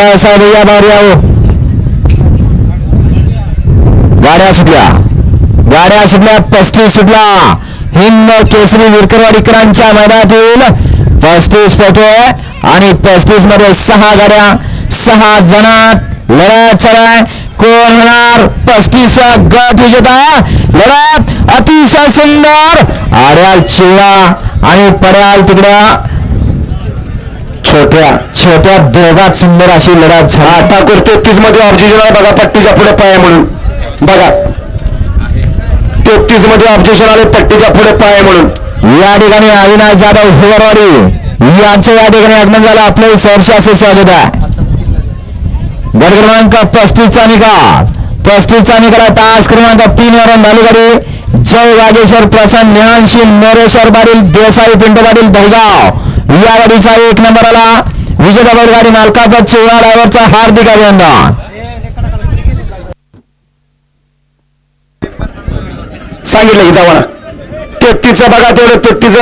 बाळासाहेब या बाहेर यावं गाड्या सुटल्या. गाड्या सुटल्या पस्तीस सुटला. हिंद केसरी विरकरवाडीकरांच्या मैदानातील पस्तीस पटोय आणि पस्तीसमध्ये सहा गाड्या सहा जणात लढत चढाय. कोण होणार? पस्तीस गट विजेता. लढत अतिशय सुंदर आड्याल चिवडा आणि पड्याल तिकड्या छोट्या छोट्या दोघात सुंदर अशी लढत झाली. ठाकूर तेहतीसमध्ये ऑब्जेक्शन बघा पट्टीच्या पुढे पाय म्हणून. बघा. तेहतीसमध्ये ऑब्जेक्शन आले पट्टीच्या पुढे पाय म्हणून. या ठिकाणी अविनाश जाधव हिवरवाडी यांचं या ठिकाणी आगमन झालं. आपले सहर्ष असे स्वागत आहे. गट क्रमांक पस्तीसचा निकाल. पस्तीसचा निकाल. तास क्रमांक तीन वरून झाली गाडी जय वागेश्वर प्रसन्न निहांशी मोरेश्वर पाटील देसाई पिंटू पाटील दहगाव या गाडीचा एक नंबर आला. विजेता बैलगाडी मालकाचा चिवळा ड्रायव्हरचा हार्दिक अभिनंदन. सांगितलं की जावा तेहतीसचं बघा तेवढं तेहतीस